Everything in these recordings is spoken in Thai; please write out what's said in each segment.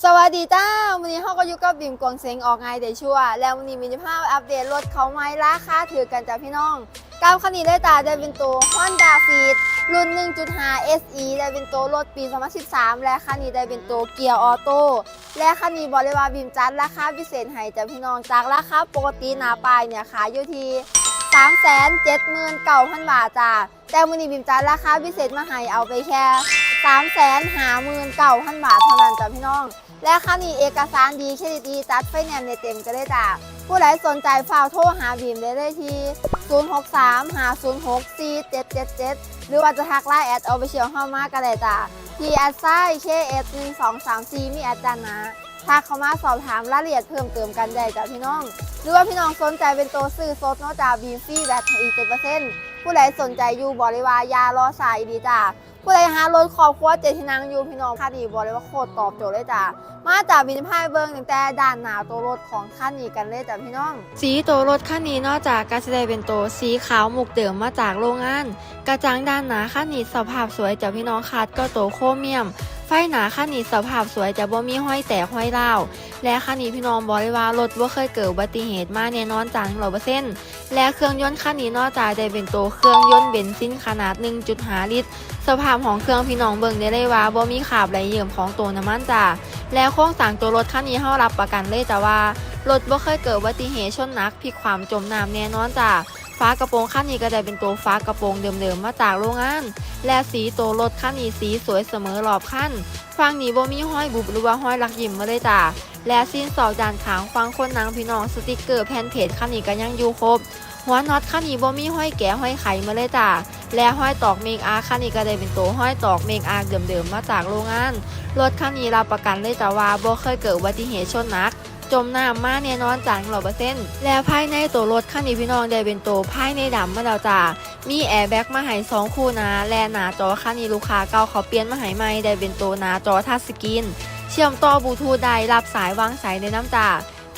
สวัสดีจ้าวันนี้เขาก็อยู่กับบิมกวงเซงออกไงเดชัวแล้ววันนี้มีภาพอัปเดตรถเขาไม้ราคาถือกันจ้าพี่น้องกาวคันนี้ได้ตาได้เป็นตัว Honda Fit รุ่น 1.5 SE ได้เป็นตัวรถปี 2013 และคันนี้ได้เป็นตัวเกียร์ออโต้และคันนี้บอกเลยว่าบิมจัดราคาพิเศษให้จ้าพี่น้องจากราคาปกติหนาปลายเนี่ยขายอยู่ที่379,000 บาทจ้าแต่วันนี้บิมจัดราคาพิเศษมาให้เอาไปแค่ 359,000 บาทเท่านั้นจ้าพี่น้อง และคันนี้เอกสารดีเครดิตดีจัดไฟแนนซ์ในเต็มก็ได้จ้าผู้ใดสนใจฝากโทรหาบีมได้เลยที่ 063 506 4777 หรือว่าจะทักไลน์แอดเอาไปเชียวเข้ามาก็ได้จ้าที่แอดไซน์ KS 1 2 3 4มีแอดจานนะทักเข้ามาสอบถามรายละเอียดเพิ่มเติมกันได้จ้าพี่น้อง หรือว่าพี่น้องสนใจเป็นตัวซื้อสดนอกจากบีมฟรีแบตอีก7%ผู้ใดสนใจอยู่บริวารยารอสายดีจ้า ผู้ใดหารถครอบครัวเจที่นั่งอยู่พี่น้องค่าดีบอกเลยว่าโคตรตอบโจทย์เลยจ้ะมาจากวินพายเบิ้งตั้งแต่ด้านหน้าตัวรถของคันนี้กันเลยจ้ะพี่น้อง สีตัวรถคันนี้นอกจากการแสดงเป็นตัวสีขาวหมุกเดิมมาจากโรงงาน กระจังด้านหนาคันนี้สภาพสวยจากพี่น้องคัดก็ตัวโครเมียม หนาคันนี้สภาพสวยจะบ่มีห้อยแตกห้อยเล่าและคันนี้พี่น้องบอกเลยว่ารถว่าเคยเกิดอุบัติเหตุมาแน่นอนจังร้อยเปอร์เซ็นต์และเครื่องยนต์คันนี้นอกจากได้เป็นตัวเครื่องยนต์เบนซินขนาด 1.5 ลิตร สภาพของเครื่องพี่น้องเบิ่งได้เลยว่าบ่มีขาบไหลเยี่ยมของตัวน้ำมันจ้าและโครงสร้างตัวรถคันนี้เฮารับประกันเลยจ้ะว่ารถบ่เคยเกิดอุบัติเหตุชนนักพลิกความจมน้ำแน่นอนจ้ะ ฟ้ากระโปรงคันนี้ก็ได้เป็นตัวฟ้ากระโปรงเดิมๆมาจากโรงงาน และสีตัวรถคันนี้สีสวยเสมอรอบคันฝั่งนี้บ่มีห้อยบุบหรือว่าห้อยลักยิ้มมาเลยจ้ะและสิ้นสอกด้านขางฟังคนนางพี่น้องสติกเกอร์แผ่นเพจคันนี้ก็ยังอยู่ครบหัวน็อตคันนี้บ่มีห้อยแก่ห้อยไขมาเลยจ้ะและห้อยตอกเมงอาร์คันนี้ก็ได้เป็นตัวห้อยตอกเมงอาร์เดิมๆมาจากโรงงาน รถคันนี้รับประกันเลยจ้ะว่าบ่เคยเกิดอุบัติเหตุชนนัก จมน้ำมาแน่นอนจังร้อยเปอร์เซ็นต์และภายในตัวรถคันนี้พี่น้องได้เป็นตัวภายในดำมาแล้วจ้ามีแอร์แบ็กมาให้สองคู่นะและหน้าจอคันนี้ลูกค้าเก่าเขาเปลี่ยนมาให้ใหม่ได้เป็นตัวหน้าจอทัชสกรีนเชื่อมต่อบลูทูธได้รับสายวางสายในน้ำจ้า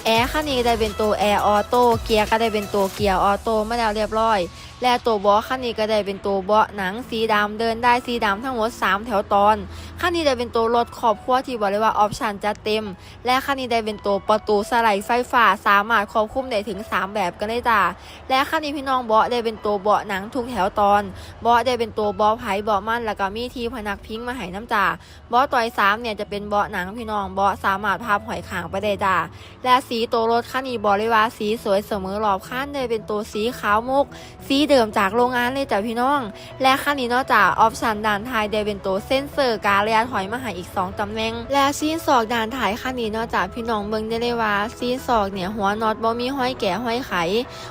แอร์คันนี้ได้เป็นตัวแอร์ออโต้เกียร์ก็ได้เป็นตัวเกียร์ออโต้มาแล้วเรียบร้อย และตัวเบาะคันนี้ก็ได้เป็นตัวเบาะหนังสีดำเดินได้สีดำทั้งหมด 3 แถวตอนคันนี้ได้เป็นตัวรถครอบครัวที่บอกเลยว่าออปชันจัดเต็ม และคันนี้ได้เป็นตัวประตูสไลด์ไฟฟ้าสามารถควบคุมได้ถึง 3 แบบกันเลยจ้าและคันนี้พี่น้องเบาะได้เป็นตัวเบาะหนังทุกแถวตอนเบาะได้เป็นตัวเบาะไผ่เบาะมันแล้วก็มีทีพนักพิงมาให้น้ำจ่าเบาะต่อยสามเนี่ยจะเป็นเบาะหนังพี่น้องเบาะสามารถพับหอยขางไปได้จ้าและสีตัวรถคันนี้บอกเลยว่าสีสวยเสมอรอบคันได้เป็นตัวสีขาวมุก สีเดิมจากโรงงานเลยจ้ะพี่น้อง และคันนี้นอกจากออปชันด่านท้ายได้เป็นตัวเส้นเซอร์การระยะถอยมาห้อีก 2ตำแหน่ง และซีนศอกด่านท้ายคันนี้นอกจากพี่น้องเบิ่งได้เลยว่าซีนศอกเนี่ยหัวน็อตบ่มีห้อยแก่ห้อยไข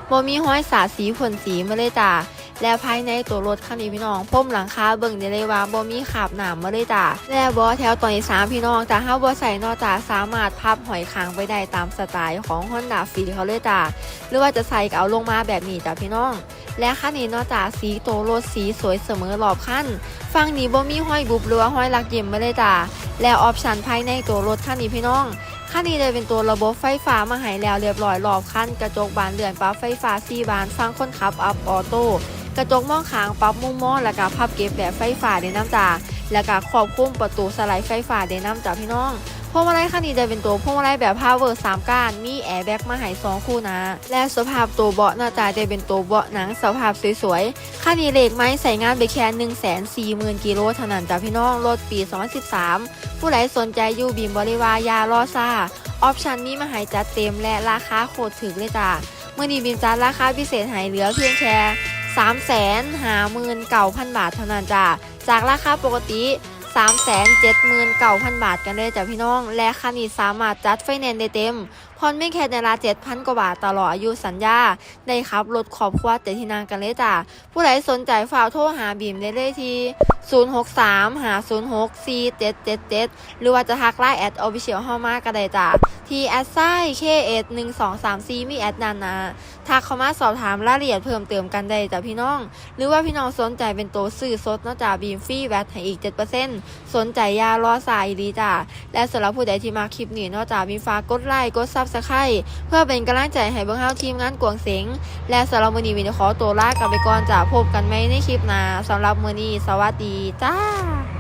บ่มีห้อยสาดสีพ่นสีมาเลยจ้ะและภายในตัวรถคันนี้พี่น้องพ่มหลังคาเบิ่งได้เลยว่าบ่มีขาบหนามมาเลยจ้ะและบอแถวตอนที่สามพี่น้องแต่ถ้าบ่ใส่นอกจากสามารถพับหอยคางไปได้ตามสไตล์ของ Honda Fit เขาเลยจ้ะหรือว่าจะใส่ก็เอาลงมาแบบนี้จ้ะพี่น้องแและคันนี้นอกจากสีโตรถสีสวยเสมอรอบคันฝั่งนี้บ่มีห้อยบุบหรือว่าห้อยหลักเยิ้มมาเลยจ้ะแล้วออปชันภายในตัวรถคันนี้พี่น้องคันนี้เลยเป็นตัวระบบไฟฟ้ามาให้แล้วเรียบร้อยรอบคันกระจกบานเลื่อนปั๊บไฟฟ้า4บานฟังคนขับอัพออโต้กระจกมองขางปรับมุมมองแล้วก็พับเก็บแบบไฟฟ้าได้น้ำจ้าแล้วก็ควบคุมประตูสไลด์ไฟฟ้าได้น้ำจ้าพี่น้อง พวงมาลัยคันนี้จะเป็นตัวพวงมาลัยแบบ power 3ก้าน มีแอร์แบ็กมาให้2คู่นะ และสภาพตัวเบาะหน้าตาจะเป็นตัวเบาะหนังสภาพสวยๆคันนี้เลขไม้ใส่งานไปแค่1 4 0 0 0 0กิโลเท่านั้นจ้ะพี่น้องรถปี 2013 ผู้ใดสนใจอยู่บีมบริวารยารอซ่าออปชันนี้มาให้จัดเต็มและราคาโคตรถึกเลยจ้ะเมื่อนี้บีมจัดราคาพิเศษให้เหลือเพียงแค่3 5 9 0 0 0 บาทเท่านั้นจ้ะจากราคาปกติ 379,000 บาทกันเลยจ้ะพี่น้อง และคันนี้สามารถจัดไฟแนนซ์ได้เต็ม ผ่อนไม่แค่ในรา7,000กว่าบาทตลอดอายุสัญญา ได้ครับรถขอบครัวเจ็ดที่นางกันเลยจ้ะผู้ใดสนใจฝากโทรหาบีมได้เลยที่ 063 506 4777 หรือว่าจะทักไลน์แอดออฟฟิเชียลเฮามาก็ได้จ้ะที่แอดไซ KS 1 2 3 4มีแอดนันนะทักเข้ามาสอบถามรายละเอียดเพิ่มเติมกันได้จ้ะพี่น้อง หรือว่าพี่น้องสนใจเป็นตัวซื้อสดนอกจากบีมฟรีแวตให้อีก7%สนใจยารอสายดีจ้ะและสำหรับผู้ใดที่มาคลิปนี้นอกจากมีฝากกดไลค์กดซับสไครต์เพื่อเป็นกำลังใจให้เบื้องเฮาทีมงานกวงเสงและสำหรับมือนี้วินขอตัวลากันไปก่อนจะพบกันไหมในคลิปหน้าสำหรับมือนี้สวัสดีจ้า